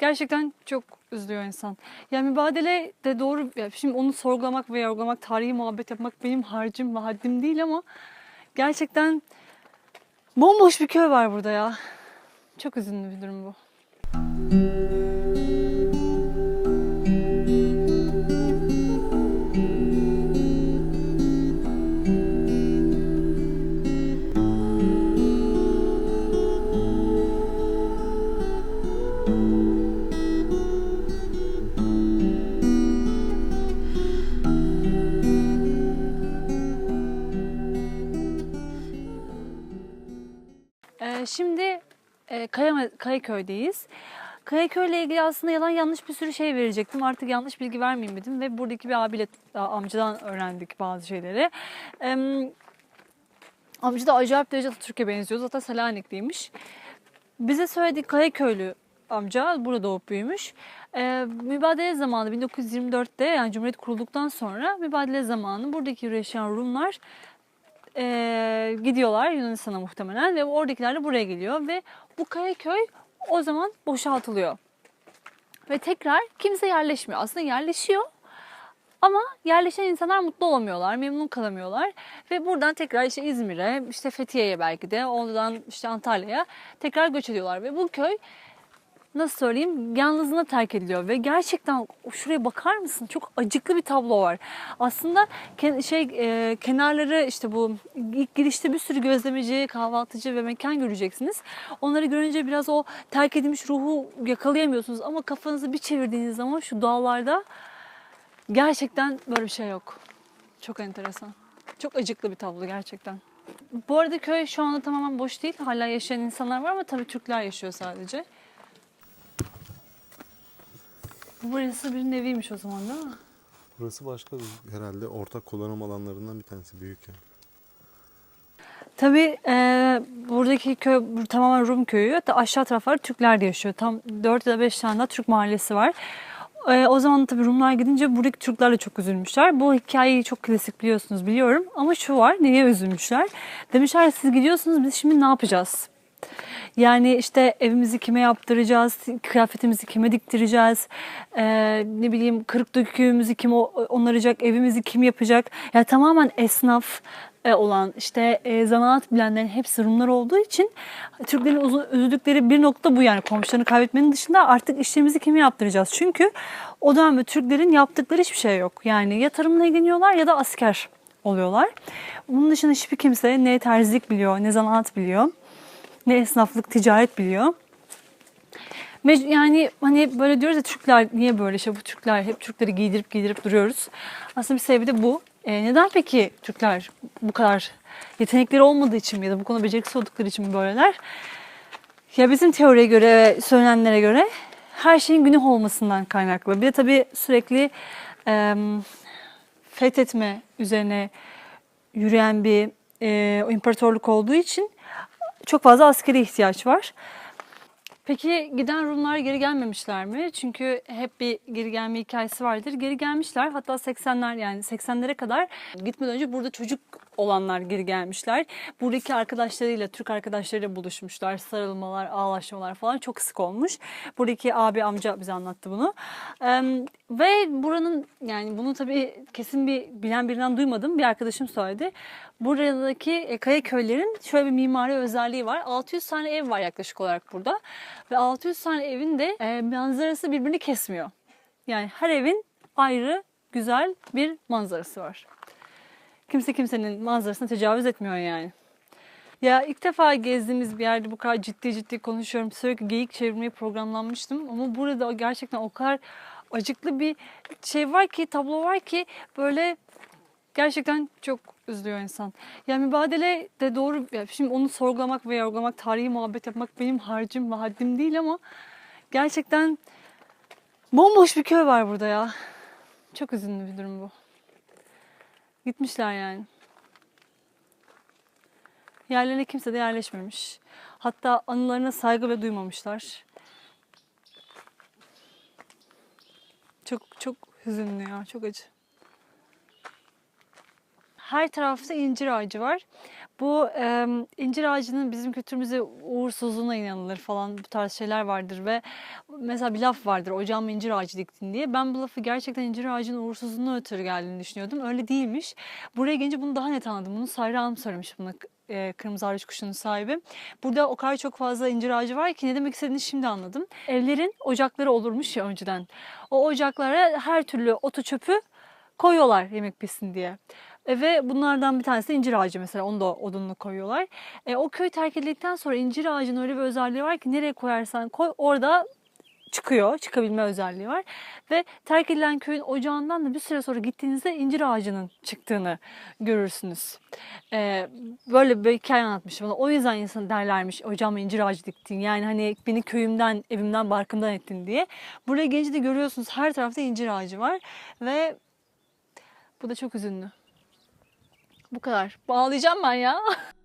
gerçekten çok üzülüyor insan. Yani mübadele de doğru. Şimdi onu sorgulamak ve yorgulamak, tarihi muhabbet yapmak benim harcım ve haddim değil ama gerçekten bomboş bir köy var burada ya. Çok üzünlü bir durum bu. Ee, şimdi e, Kaya, Kayaköy'deyiz. Kayaköy ile ilgili aslında yalan yanlış bir sürü şey verecektim. Artık yanlış bilgi vermeyeyim dedim ve buradaki bir abiyle, amcadan öğrendik bazı şeyleri. Ee, amca da acayip derecede Türkiye benziyor. Zaten Selanik'liymiş. Bize söylediği Kayaköylü amca burada doğup büyümüş. Ee, mübadele zamanı 1924'te yani Cumhuriyet kurulduktan sonra mübadele zamanı buradaki yaşayan Rumlar e, gidiyorlar Yunanistan'a muhtemelen ve oradakiler de buraya geliyor ve bu Kayaköy o zaman boşaltılıyor. Ve tekrar kimse yerleşmiyor. Aslında yerleşiyor ama yerleşen insanlar mutlu olamıyorlar, memnun kalamıyorlar. Ve buradan tekrar işte İzmir'e, işte Fethiye'ye belki de, oradan işte Antalya'ya tekrar göç ediyorlar. Ve bu köy nasıl söyleyeyim yalnızlığına terk ediliyor ve gerçekten şuraya bakar mısın çok acıklı bir tablo var. Aslında şey e, kenarları işte bu ilk girişte bir sürü gözlemeci, kahvaltıcı ve mekan göreceksiniz. Onları görünce biraz o terk edilmiş ruhu yakalayamıyorsunuz ama kafanızı bir çevirdiğiniz zaman şu dağlarda gerçekten böyle bir şey yok. Çok enteresan. Çok acıklı bir tablo gerçekten. Bu arada köy şu anda tamamen boş değil. Hala yaşayan insanlar var ama tabii Türkler yaşıyor sadece. Burası bir neviymiş o zaman değil mi? Burası başka bir herhalde ortak kullanım alanlarından bir tanesi büyük yani. Tabii e, buradaki köy tamamen Rum köyü. Hatta aşağı tarafları Türkler de yaşıyor. Tam 4 ya da 5 tane Türk mahallesi var. E, o zaman tabii Rumlar gidince buradaki Türkler de çok üzülmüşler. Bu hikayeyi çok klasik biliyorsunuz biliyorum. Ama şu var niye üzülmüşler? Demişler siz gidiyorsunuz biz şimdi ne yapacağız? Yani işte evimizi kime yaptıracağız, kıyafetimizi kime diktireceğiz, ee, ne bileyim kırık döküğümüzü kim onaracak, evimizi kim yapacak. Yani tamamen esnaf e, olan işte e, zanaat bilenlerin hepsi Rumlar olduğu için Türklerin uzun, üzüldükleri bir nokta bu yani komşularını kaybetmenin dışında artık işlerimizi kime yaptıracağız? Çünkü o dönemde Türklerin yaptıkları hiçbir şey yok. Yani ya tarımla ilgileniyorlar ya da asker oluyorlar. Bunun dışında hiçbir kimse ne terzilik biliyor ne zanaat biliyor ne esnaflık, ticaret biliyor. Yani hani böyle diyoruz ya Türkler niye böyle şey bu Türkler hep Türkleri giydirip giydirip duruyoruz. Aslında bir sebebi de bu. E, neden peki Türkler bu kadar yetenekleri olmadığı için ya da bu konuda beceriksiz oldukları için mi böyleler? Ya bizim teoriye göre ve söylenenlere göre her şeyin günah olmasından kaynaklı. Bir de tabii sürekli e, fethetme üzerine yürüyen bir e, imparatorluk olduğu için çok fazla askeri ihtiyaç var. Peki giden Rumlar geri gelmemişler mi? Çünkü hep bir geri gelme hikayesi vardır. Geri gelmişler. Hatta 80'ler yani 80'lere kadar gitmeden önce burada çocuk olanlar geri gelmişler. Buradaki arkadaşlarıyla, Türk arkadaşlarıyla buluşmuşlar. Sarılmalar, ağlaşmalar falan çok sık olmuş. Buradaki abi amca bize anlattı bunu. Ee, ve buranın yani bunu tabii kesin bir bilen birinden duymadım. Bir arkadaşım söyledi. Buradaki e, kaya köylerin şöyle bir mimari özelliği var. 600 tane ev var yaklaşık olarak burada. Ve 600 tane evin de e, manzarası birbirini kesmiyor. Yani her evin ayrı güzel bir manzarası var. Kimse kimsenin manzarasına tecavüz etmiyor yani. Ya ilk defa gezdiğimiz bir yerde bu kadar ciddi ciddi konuşuyorum. Sürekli geyik çevirmeye programlanmıştım. Ama burada gerçekten o kadar acıklı bir şey var ki, tablo var ki böyle gerçekten çok üzülüyor insan. Yani mübadele de doğru. Şimdi onu sorgulamak ve yorgulamak, tarihi muhabbet yapmak benim harcım ve haddim değil ama gerçekten bomboş bir köy var burada ya. Çok üzünlü bir durum bu. Gitmişler yani. Yerlerine kimse de yerleşmemiş. Hatta anılarına saygı ve duymamışlar. Çok çok hüzünlü ya, çok acı. Her tarafta incir ağacı var. Bu e, incir ağacının bizim kültürümüzde uğursuzluğuna inanılır falan bu tarz şeyler vardır ve mesela bir laf vardır ocağıma incir ağacı diktin diye. Ben bu lafı gerçekten incir ağacının uğursuzluğundan ötürü geldiğini düşünüyordum. Öyle değilmiş. Buraya gelince bunu daha net anladım. Bunu Sayra Hanım söylemiş bunu e, Kırmızı Arıç Kuşu'nun sahibi. Burada o kadar çok fazla incir ağacı var ki ne demek istediğini şimdi anladım. Evlerin ocakları olurmuş ya önceden. O ocaklara her türlü otu çöpü koyuyorlar yemek pişsin diye. E, ve bunlardan bir tanesi incir ağacı mesela onu da odununu koyuyorlar. E, o köy terk edildikten sonra incir ağacının öyle bir özelliği var ki nereye koyarsan koy orada çıkıyor. Çıkabilme özelliği var. Ve terk edilen köyün ocağından da bir süre sonra gittiğinizde incir ağacının çıktığını görürsünüz. Ee, böyle bir hikaye anlatmış bana. O yüzden insan derlermiş ocağıma incir ağacı diktin. Yani hani beni köyümden, evimden, barkımdan ettin diye. Buraya gelince de görüyorsunuz her tarafta incir ağacı var. Ve bu da çok üzünlü. Bu kadar. Bağlayacağım ben ya.